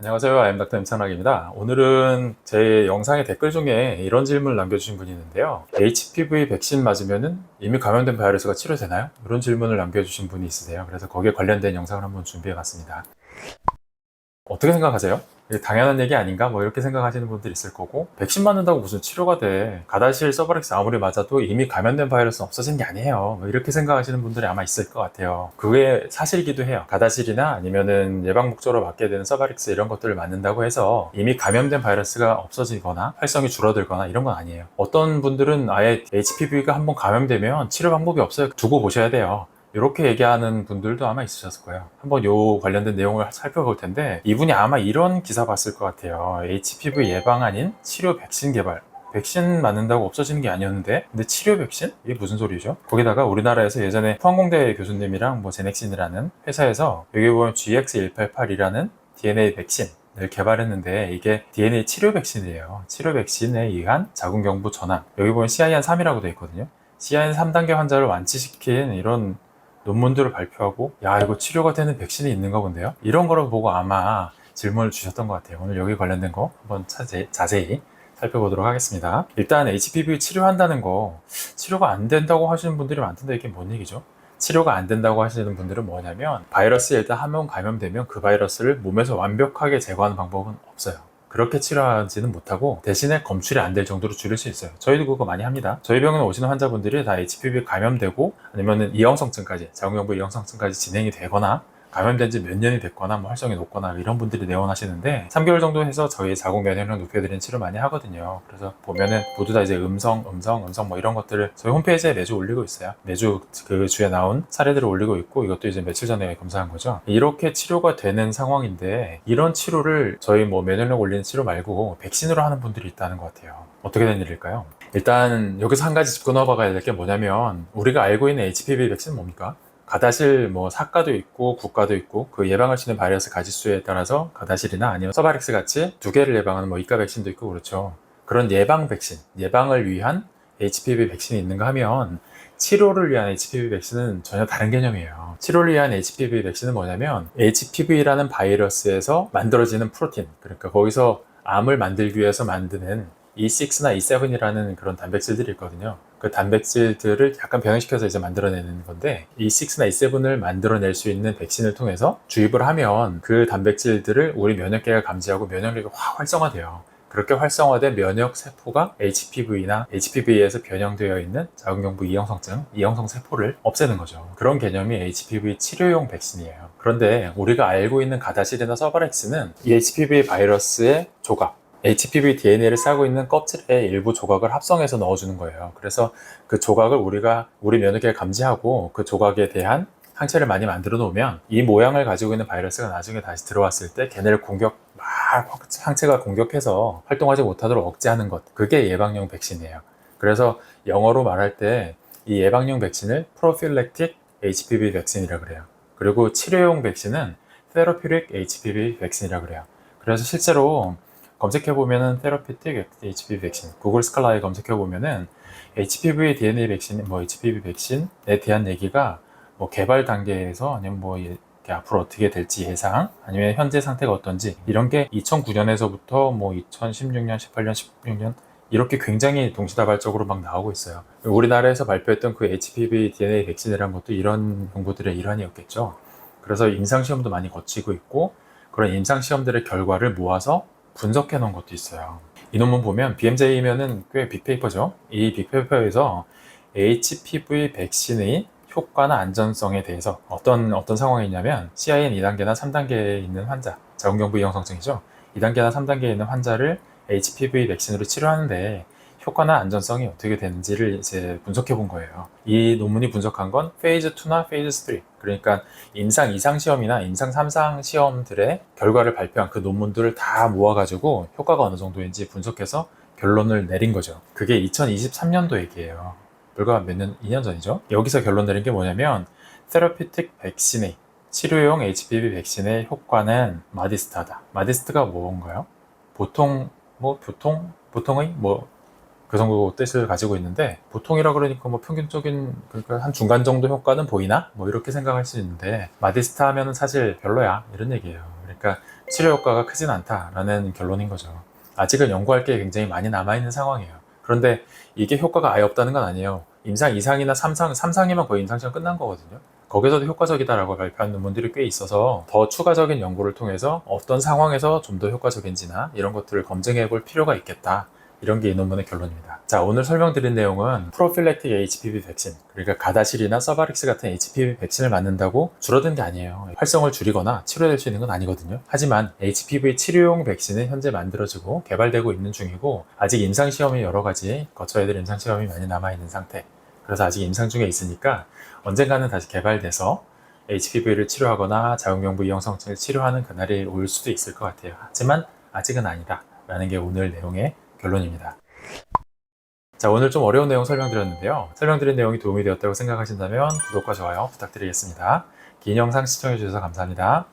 안녕하세요. 아임닥터 임창락입니다. 오늘은 제 영상의 댓글 중에 이런 질문을 남겨주신 분이 있는데요. HPV 백신 맞으면은 이미 감염된 바이러스가 치료되나요? 이런 질문을 남겨주신 분이 있으세요. 그래서 거기에 관련된 영상을 한번 준비해봤습니다. 어떻게 생각하세요? 이게 당연한 얘기 아닌가? 뭐 이렇게 생각하시는 분들 있을 거고 백신 맞는다고 무슨 치료가 돼? 가다실 서버렉스 아무리 맞아도 이미 감염된 바이러스는 없어진 게 아니에요. 뭐 이렇게 생각하시는 분들이 아마 있을 것 같아요. 그게 사실이기도 해요. 가다실이나 아니면은 예방 목적으로 맞게 되는 서바렉스 이런 것들을 맞는다고 해서 이미 감염된 바이러스가 없어지거나 활성이 줄어들거나 이런 건 아니에요. 어떤 분들은 아예 HPV가 한번 감염되면 치료 방법이 없어요. 두고 보셔야 돼요 이렇게 얘기하는 분들도 아마 있으셨을 거예요. 한번 요 관련된 내용을 살펴볼 텐데 이분이 아마 이런 기사 봤을 것 같아요. HPV 예방 아닌 치료 백신 개발. 백신 맞는다고 없어지는 게 아니었는데 근데 치료 백신? 이게 무슨 소리죠? 거기다가 우리나라에서 예전에 포항공대 교수님이랑 뭐 제넥신이라는 회사에서 여기 보면 GX188이라는 DNA 백신 을 개발했는데 이게 DNA 치료 백신이에요. 치료 백신에 의한 자궁경부 전환. 여기 보면 CIN3이라고 되어 있거든요. CIN 3단계 환자를 완치시킨 이런 논문들을 발표하고 야 이거 치료가 되는 백신이 있는가 본데요? 이런 거를 보고 아마 질문을 주셨던 것 같아요. 오늘 여기 관련된 거 한번 자세, 자세히 살펴보도록 하겠습니다. 일단 HPV 치료한다는 거 치료가 안 된다고 하시는 분들이 많던데 이게 뭔 얘기죠? 치료가 안 된다고 하시는 분들은 뭐냐면 바이러스에 일단 한 번 감염되면 그 바이러스를 몸에서 완벽하게 제거하는 방법은 없어요 그렇게 치료하지는 못하고 대신에 검출이 안 될 정도로 줄일 수 있어요. 저희도 그거 많이 합니다. 저희 병원에 오시는 환자분들이 다 HPV 감염되고 아니면은 이형성증까지 자궁경부 이형성증까지 진행이 되거나 감염된 지 몇 년이 됐거나 뭐 활성이 높거나 이런 분들이 내원하시는데 3개월 정도 해서 저희 자궁 면역력 높여드리는 치료 많이 하거든요. 그래서 보면은 모두 다 이제 음성, 음성, 음성 뭐 이런 것들을 저희 홈페이지에 매주 올리고 있어요. 매주 그 주에 나온 사례들을 올리고 있고 이것도 이제 며칠 전에 검사한 거죠. 이렇게 치료가 되는 상황인데 이런 치료를 저희 뭐 면역력 올리는 치료 말고 백신으로 하는 분들이 있다는 것 같아요. 어떻게 된 일일까요? 일단 여기서 한 가지 짚고 넘어가야 될 게 뭐냐면 우리가 알고 있는 HPV 백신은 뭡니까? 가다실 뭐 사과도 있고 국가도 있고 그 예방할 수 있는 바이러스 가지수에 따라서 가다실이나 아니면 서바렉스 같이 두 개를 예방하는 뭐 이가 백신도 있고 그렇죠. 그런 예방 백신, 예방을 위한 HPV 백신이 있는가 하면 치료를 위한 HPV 백신은 전혀 다른 개념이에요. 치료를 위한 HPV 백신은 뭐냐면 HPV라는 바이러스에서 만들어지는 프로틴, 그러니까 거기서 암을 만들기 위해서 만드는 E6나 E7이라는 그런 단백질들이 있거든요. 그 단백질들을 약간 변형시켜서 이제 만들어내는 건데 E6나 E7을 만들어낼 수 있는 백신을 통해서 주입을 하면 그 단백질들을 우리 면역계가 감지하고 면역력이 확 활성화돼요. 그렇게 활성화된 면역 세포가 HPV나 HPV에서 변형되어 있는 자궁경부 이형성증, 이형성 세포를 없애는 거죠. 그런 개념이 HPV 치료용 백신이에요. 그런데 우리가 알고 있는 가다실이나 서바렉스는 이 HPV 바이러스의 조각, HPV DNA를 싸고 있는 껍질에 일부 조각을 합성해서 넣어주는 거예요. 그래서 그 조각을 우리가 우리 면역계가 감지하고 그 조각에 대한 항체를 많이 만들어 놓으면 이 모양을 가지고 있는 바이러스가 나중에 다시 들어왔을 때 걔네를 공격 막 항체가 공격해서 활동하지 못하도록 억제하는 것 그게 예방용 백신이에요. 그래서 영어로 말할 때 이 예방용 백신을 prophylactic HPV 백신이라 그래요. 그리고 치료용 백신은 therapeutic HPV 백신이라 그래요. 그래서 실제로 검색해 보면은 테라피틱 HPV 백신, 구글 스칼라에 검색해 보면은 HPV DNA 백신, 뭐 HPV 백신에 대한 얘기가 뭐 개발 단계에서 아니면 뭐 앞으로 어떻게 될지 예상, 아니면 현재 상태가 어떤지 이런 게 2009년에서부터 뭐 2016년, 18년, 16년 이렇게 굉장히 동시다발적으로 막 나오고 있어요. 우리나라에서 발표했던 그 HPV DNA 백신이라는 것도 이런 정보들의 일환이었겠죠. 그래서 임상시험도 많이 거치고 있고 그런 임상시험들의 결과를 모아서 분석해 놓은 것도 있어요. 이 논문 보면 BMJ면은 꽤 빅페이퍼죠. 이 빅페이퍼에서 HPV 백신의 효과나 안전성에 대해서 어떤 어떤 상황이 있냐면 CIN 2단계나 3단계에 있는 환자, 자궁경부 이형성증이죠. 2단계나 3단계에 있는 환자를 HPV 백신으로 치료하는데 효과나 안전성이 어떻게 되는지를 이제 분석해 본 거예요. 이 논문이 분석한 건 페이즈 2나 페이즈 3. 그러니까 임상 2상 시험이나 임상 3상 시험들의 결과를 발표한 그 논문들을 다 모아가지고 효과가 어느 정도인지 분석해서 결론을 내린 거죠. 그게 2023년도 얘기예요. 불과 몇 년, 2년 전이죠. 여기서 결론 내린 게 뭐냐면 테라피틱 백신의 치료용 HPV 백신의 효과는 마디스타다. 마디스트가 뭔가요? 보통 뭐 보통 보통의 뭐 그 정도 뜻을 가지고 있는데 보통이라 그러니까 뭐 평균적인 그러니까 한 중간 정도 효과는 보이나 뭐 이렇게 생각할 수 있는데 마디스타 하면은 사실 별로야 이런 얘기예요. 그러니까 치료 효과가 크진 않다라는 결론인 거죠. 아직은 연구할 게 굉장히 많이 남아 있는 상황이에요. 그런데 이게 효과가 아예 없다는 건 아니에요. 임상 2상이나 3상, 3상이면 거의 임상 시험 끝난 거거든요. 거기서도 효과적이다라고 발표한 논문들이 꽤 있어서 더 추가적인 연구를 통해서 어떤 상황에서 좀 더 효과적인지나 이런 것들을 검증해 볼 필요가 있겠다. 이런 게 이 논문의 결론입니다. 자, 오늘 설명드린 내용은 프로필렉틱 HPV 백신, 그러니까 가다실이나 서바릭스 같은 HPV 백신을 맞는다고 줄어든 게 아니에요. 활성을 줄이거나 치료될 수 있는 건 아니거든요. 하지만 HPV 치료용 백신은 현재 만들어지고 개발되고 있는 중이고 아직 임상 시험이 여러 가지 거쳐야 될 임상 시험이 많이 남아 있는 상태. 그래서 아직 임상 중에 있으니까 언젠가는 다시 개발돼서 HPV를 치료하거나 자궁경부 이형성증을 치료하는 그날이 올 수도 있을 것 같아요. 하지만 아직은 아니다. 라는 게 오늘 내용의 결론입니다. 자, 오늘 좀 어려운 내용 설명드렸는데요. 설명드린 내용이 도움이 되었다고 생각하신다면 구독과 좋아요 부탁드리겠습니다. 긴 영상 시청해주셔서 감사합니다.